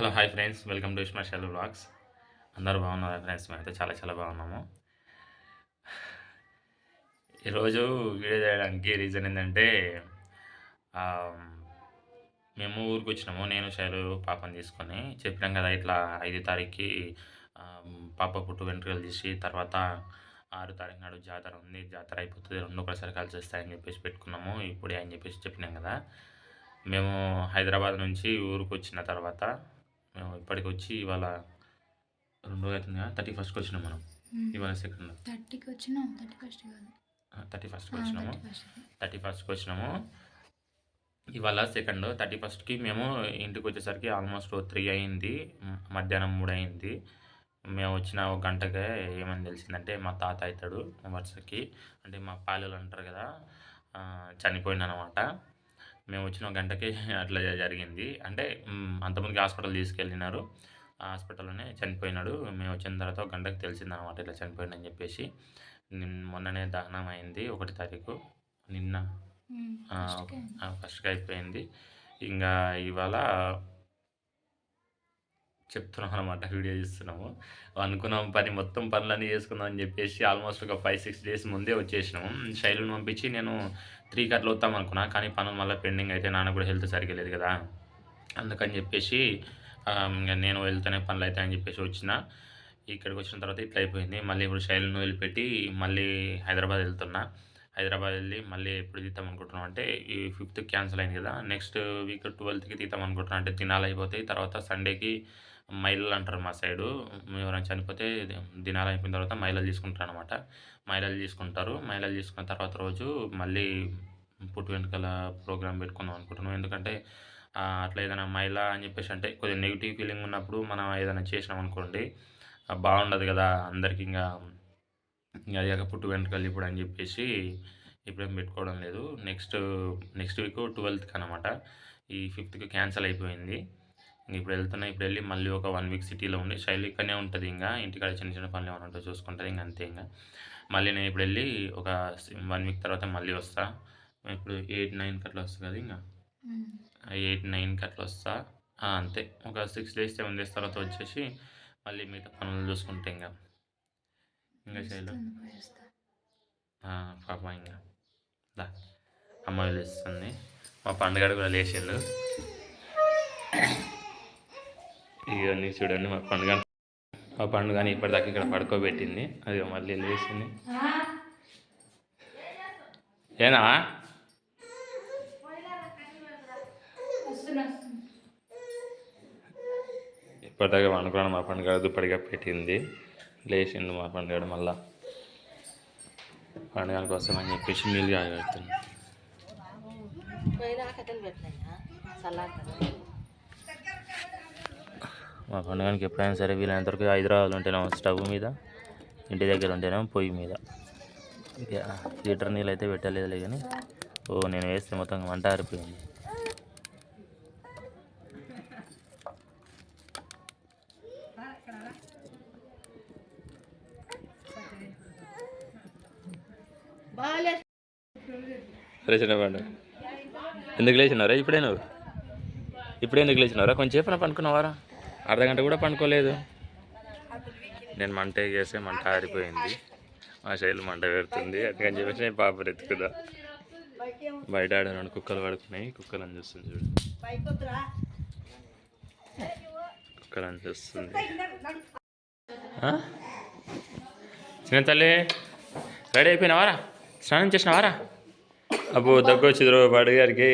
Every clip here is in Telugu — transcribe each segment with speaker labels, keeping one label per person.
Speaker 1: Hello hi friends. Welcome to Ishma shell blogs అందరూ బాగున్నారా ఫ్రెండ్స్? మేమైతే చాలా చాలా బాగున్నాము. ఈరోజు వీడియో చేయడానికి రీజన్ ఏంటంటే మేము ఊరికి వచ్చినాము. నేను శైలు పాపని తీసుకొని చెప్పినాం కదా ఇట్లా ఐదు తారీఖుకి పాప పుట్టు వెంట్రుకలు తీసి తర్వాత ఆరు తారీఖు నాడు జాతర ఉంది. జాతర అయిపోతుంది. రెండు ఒకసారి కలిసి వస్తాయని చెప్పేసి పెట్టుకున్నాము. ఇప్పుడే అని చెప్పేసి చెప్పినాం కదా. మేము హైదరాబాద్ నుంచి ఊరికి వచ్చిన తర్వాత ఇప్పటికి వచ్చి ఇవాళ రెండు రోజులు అవుతుంది కదా థర్టీ ఫస్ట్కి వచ్చినాం మనం. ఇవాళ సెకండ్
Speaker 2: థర్టీకి వచ్చినాం థర్టీ ఫస్ట్ కాదు.
Speaker 1: థర్టీ ఫస్ట్కి వచ్చినాము.
Speaker 2: థర్టీ ఫస్ట్
Speaker 1: థర్టీ ఫస్ట్కి వచ్చినాము. ఇవాళ సెకండ్ థర్టీ ఫస్ట్కి మేము ఇంటికి వచ్చేసరికి ఆల్మోస్ట్ త్రీ అయింది మధ్యాహ్నం మూడు అయింది. మేము వచ్చిన ఒక గంటకే ఏమని తెలిసిందంటే మా తాత అవుతాడు వరుసకి. అంటే మా పాలెలు అంటారు కదా ఆ, చనిపోయింది అనమాట మేము వచ్చిన గంటకి అట్లా జరిగింది. అంటే అంతమందికి హాస్పిటల్ తీసుకెళ్ళినారు. ఆ హాస్పిటల్లోనే చనిపోయినాడు. మేము వచ్చిన తర్వాత ఒక గంటకి తెలిసింది అనమాట ఇట్లా చనిపోయిందని చెప్పేసి. నిన్- మొన్ననే దహనం అయింది ఒకటి తారీఖు. నిన్న. ఫస్ట్గా అయిపోయింది. ఇంకా ఇవాళ చెప్తున్నాం అనమాట వీడియో చేస్తున్నాము. అనుకున్నాం పని మొత్తం పనులన్నీ చేసుకుందాం అని చెప్పేసి ఆల్మోస్ట్ ఒక ఫైవ్ సిక్స్ డేస్ ముందే వచ్చేసినాము శైలుని పంపించి నేను త్రీకి అట్లా వస్తాం అనుకున్నా కానీ పనులు మళ్ళీ పెండింగ్ అయితే నాన్న కూడా హెల్త్ సరిగ్గా లేదు కదా. అందుకని చెప్పేసి ఇంకా నేను వెళ్తానే పనులు అవుతాయని చెప్పేసి వచ్చిన. ఇక్కడికి వచ్చిన తర్వాత ఇట్లా అయిపోయింది. మళ్ళీ ఇప్పుడు శైలిని వదిలిపెట్టి మళ్ళీ హైదరాబాద్ వెళ్తున్నా. హైదరాబాద్ వెళ్ళి మళ్ళీ ఎప్పుడు తీద్దాం అనుకుంటున్నాం అంటే ఈ ఫిఫ్త్ క్యాన్సిల్ అయింది కదా. నెక్స్ట్ వీక్ ట్వెల్త్కి తీద్దాం అనుకుంటున్నాం అంటే దినాలు అయిపోతాయి. తర్వాత సండేకి మైలలు అంటారు మా సైడు. ఎవరైనా చనిపోతే దినాలు అయిపోయిన తర్వాత మైలలు తీసుకుంటారు అనమాట మైలలు తీసుకుంటారు. మైలలు తీసుకున్న తర్వాత రోజు మళ్ళీ పుట్టు వెంట్రుకల ప్రోగ్రామ్ పెట్టుకుందాం అనుకుంటున్నాం. ఎందుకంటే అట్లా ఏదైనా మైల అని చెప్పేసి అంటే కొద్దిగా నెగిటివ్ ఫీలింగ్ ఉన్నప్పుడు మనం ఏదైనా చేసినాం అనుకోండి బాగుండదు కదా అందరికి ఇంకా. ఇంకా అది కాక పుట్టు వెంట్రుకలు ఇప్పుడు అని చెప్పేసి ఇప్పుడేం పెట్టుకోవడం లేదు. నెక్స్ట్ నెక్స్ట్ వీక్ ట్వెల్త్కి అనమాట ఈ ఫిఫ్త్కి క్యాన్సిల్ అయిపోయింది. ఇప్పుడు వెళ్తున్నా ఇప్పుడు వెళ్ళి మళ్ళీ ఒక వన్ వీక్ సిటీలో ఉండి శైలి ఇక్కడనే ఉంటుంది ఇంకా ఇంటికాడ చిన్న చిన్న పనులు ఏమైనా ఉంటే చూసుకుంటుంది ఇంకా అంతే ఇంకా మళ్ళీ నేను ఇప్పుడు వెళ్ళి ఒక వన్ వీక్ తర్వాత మళ్ళీ వస్తా. ఇప్పుడు ఎయిట్ నైన్కి అట్లా వస్తుంది కదా ఇంకా ఎయిట్ నైన్కి అట్లా వస్తా. అంతే. ఒక సిక్స్ డేస్ సెవెన్ డేస్ తర్వాత వచ్చేసి మళ్ళీ మిగతా పనులు చూసుకుంటే ఇంకా ఇంకా శైలు. పాప ఇంకా దా అమ్మ మా పండుగ కూడా లేచిండు ఇవన్నీ చూడండి మా పండుగ. మా పండుగని ఇప్పటిదాకా ఇక్కడ పడుకోబెట్టింది. అది మళ్ళీ లేచింది ఏనా? ఇప్పటిదాకా పండుకున్నాను మా పండుగ దుప్పటిగా పెట్టింది. లేచిండు మా పండుగ మళ్ళా. పండుగ కోసం అని చెప్పేసి నీళ్ళు
Speaker 2: కాగలుగుతున్నాను
Speaker 1: మా పండుగానికి ఎప్పుడైనా సరే వీలైనంత వరకు హైదరాబాద్ ఉంటేనేమో స్టవ్ మీద ఇంటి దగ్గర ఉంటేనేమో పొయ్యి మీద. ఇక లీటర్ నీళ్ళు అయితే పెట్టలేదులే కానీ ఓ నేను వేస్తే మొత్తం వంట ఆరిపోయింది. ఎందుకు లేచినారా ఇప్పుడే నువ్వు? ఇప్పుడే ఎందుకు లేచినారా కొంచెం చెప్పిన పండుకున్నావారా? అర్ధగంట కూడా పండుకోలేదు. నేను మంట చేస్తే మంట ఆరిపోయింది. మా శైలి మంట పెడుతుంది. అందుకని చెప్పేసి నేను పాప ఎత్తుకుదా బయట ఆడినాడు కుక్కలు పడుకున్నాయి. కుక్కలు అని చూస్తుంది చూడు. కుక్కలు అని చూస్తుంది చిన్న తల్లి రెడీ అయిపోయినావారా స్నానం చేసినావారా అబ్బో దగ్గు వచ్చిందిరో పండుగారికి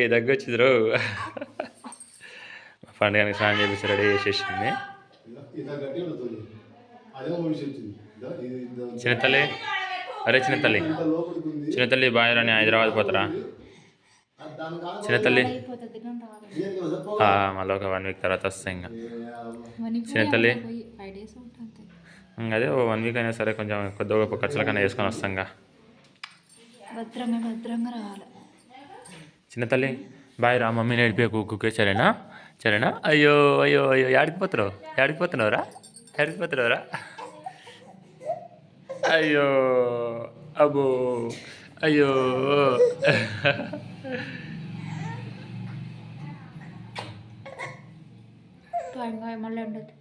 Speaker 1: పండుగకి స్నానం చేసి రెడీ చేసేసింది.
Speaker 3: ఇంత గట్టి ఉంటుంది అదే మనిషి వచ్చింది ఇదా, ఇది ఇదా.
Speaker 1: చిన్న తల్లి అరే చిన్న తల్లి
Speaker 3: ఇంత లోపలికి ఉంది
Speaker 1: చిన్న తల్లి బాయ్రాని హైదరాబాద్ పోతారా?
Speaker 3: అది దాని కాదు
Speaker 1: చిన్న తల్లి
Speaker 2: అయిపోతుంది కానీ రావాలి
Speaker 3: దీనికి ఒక సప్ప-
Speaker 1: ఆ, మళ్ళీ ఒక వన్ వీక్ తర్వాత వస్తాయి ఇంకా.
Speaker 2: వన్
Speaker 1: చిన్న తల్లి
Speaker 2: ఫైవ్ డేస్ ఉంటుంది
Speaker 1: ఇంకా అదే ఓ వన్ వీక్ అయినా సరే కొంచెం కొద్దిగా గొప్ప ఖర్చులకన్నా వేసుకొని వస్తాం చిన్న తల్లి బాయ్ రా మమ్మీని నడిపే కుక్కే సరేనా? సరేనా? అయ్యో అయ్యో అయ్యో యాడికి పోతున్నావు? యాడికి పోతున్నావురా? యాడికి పోతున్నావురా? అయ్యో అబ్బో అయ్యో.
Speaker 2: మళ్ళీ ఎండదు